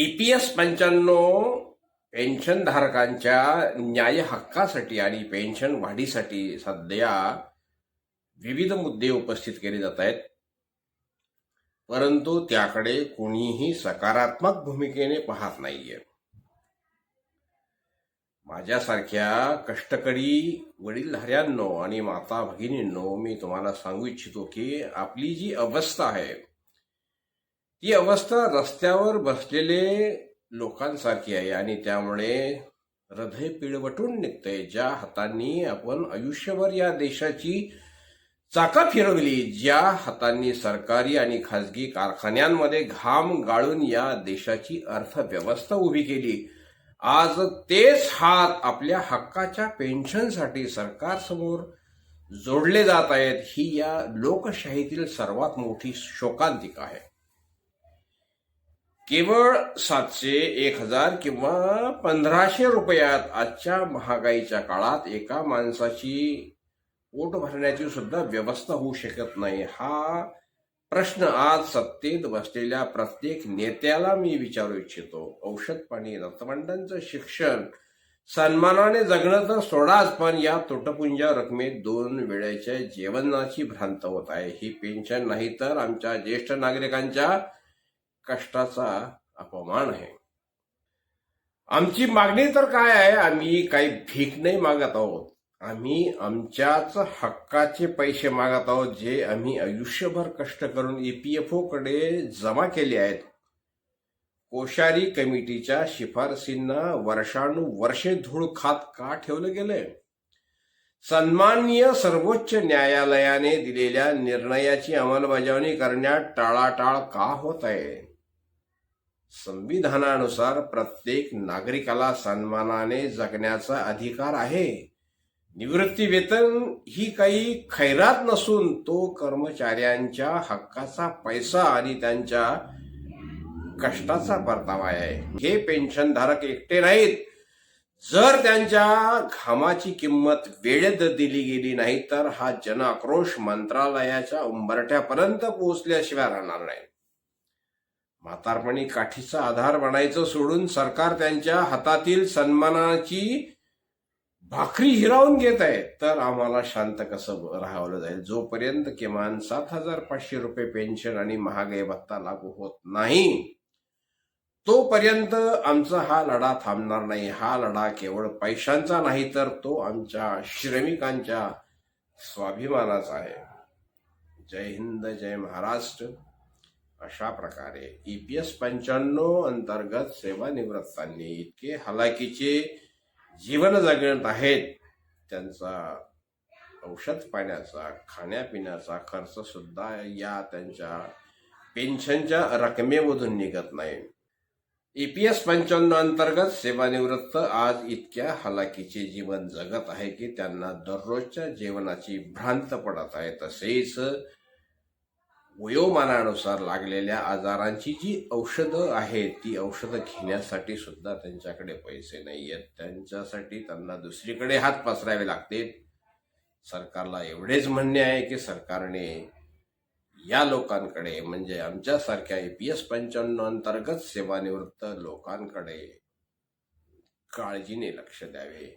E P S पंच्याण्णव पेन्शनधारकांच्या न्याय हक्कासाठी आणि पेन्शन वाढीसाठी सध्या विविध मुद्दे उपस्थित केले जात आहेत. परंतु त्याकडे कोणीही सकारात्मक भूमिकेने पाहत नाहीये. माझ्यासारख्या कष्टकरी वडीलधाऱ्यांनो आणि माता भगिनींनो मी तुम्हाला सांगू इच्छितो की आपली जी अवस्था आहे ती अवस्था रस्त्यावर बसलेले लोकांसारखी आहे आणि त्यामुळे हृदय पिळवटून निघतंय. ज्या हातांनी आपण आयुष्यभर या देशाची चाका फिरवली ज्या हातांनी सरकारी आणि खाजगी कारखान्यांमध्ये घाम गाळून या देशाची अर्थव्यवस्था उभी केली आज तेच हात आपल्या हक्काच्या पेन्शनसाठी सरकारसमोर जोडले जात आहेत. ही या लोकशाहीतील सर्वात मोठी शोकांतिका आहे. केवळ सातशे एक हजार किंवा पंधराशे रुपयात आजच्या महागाईच्या काळात एका माणसाची पोट भरण्याची सुद्धा व्यवस्था होऊ शकत नाही. हा प्रश्न आज सत्तेत बसलेल्या प्रत्येक नेत्याला मी विचारू इच्छितो. औषध पाणी रक्तमंडांचं शिक्षण सन्मानाने जगणं तर सोडाच पण या तुटपुंजा रकमेत दोन वेळेच्या जेवणाची भ्रांत होत आहे. ही पेन्शन नाही तर आमच्या ज्येष्ठ नागरिकांच्या कष्टाचा अपमान आहे. आमची मागणी तर काय आहे? आम्ही काही भीक नाही मागत आहोत. आम्ही आमच्याच हक्काचे पैसे मागत आहोत जे आम्ही आयुष्यभर कष्ट करून ईपीएफओ कडे जमा केले आहेत. कोशारी कमिटीच्या शिफारसींना वर्षानुवर्षे धूळ खात का ठेवलं गेलंय? सन्माननीय सर्वोच्च न्यायालयाने दिलेल्या निर्णयाची अंमलबजावणी करण्यात टाळाटाळ का होत आहे? संविधानानुसार प्रत्येक नागरिकाला सन्मानाने जगण्याचा अधिकार आहे. निवृत्ती वेतन ही काही खैरात नसून तो कर्मचाऱ्यांच्या हक्काचा पैसा आणि त्यांच्या कष्टाचा परतावा आहे. हे पेन्शनधारक एकटे नाहीत. जर त्यांच्या घामाची किंमत वेळेत दिली गेली नाही तर हा जनआक्रोश मंत्रालयाच्या उंबरठ्यापर्यंत पोहोचल्याशिवाय राहणार नाही. म्हातारपणी काठीचा आधार बनायचं सोडून सरकार त्यांच्या हातातील सन्मानाची भाकरी हिरावून घेत आहे तर आम्हाला शांत कसं राहावलं जाईल? जोपर्यंत किमान सात हजार पाचशे रुपये पेन्शन आणि महागाई भत्ता लागू होत नाही तोपर्यंत आमचा हा लढा थांबणार नाही. हा लढा केवळ पैशांचा नाही तर तो आमच्या श्रमिकांच्या स्वाभिमानाचा आहे. जय हिंद जय महाराष्ट्र. अशा प्रकारे ई पी एस पंच्याण्णव अंतर्गत सेवानिवृत्तांनी इतके हलाखीचे जीवन जगत आहेत त्यांचा औषध पाण्याचा खाण्यापिण्याचा खर्च सुद्धा या त्यांच्या पेन्शनच्या रकमेमधून निघत नाही. ई पी एस पंच्याण्णव अंतर्गत सेवानिवृत्त आज इतक्या हलाखीचे जीवन जगत आहे की त्यांना दररोजच्या जेवणाची भ्रांत पडत आहे. तसेच वयोमानानुसार लागलेल्या आजारांची जी औषधं आहेत ती औषधं घेण्यासाठी सुद्धा त्यांच्याकडे पैसे नाही आहेत त्यांच्यासाठी त्यांना दुसरीकडे हात पसरावे लागते सरकारला एवढेच म्हणणे आहे की सरकारने या लोकांकडे म्हणजे आमच्यासारख्या ए पी एस पंच्याण्णव अंतर्गत सेवानिवृत्त लोकांकडे काळजीने लक्ष द्यावे.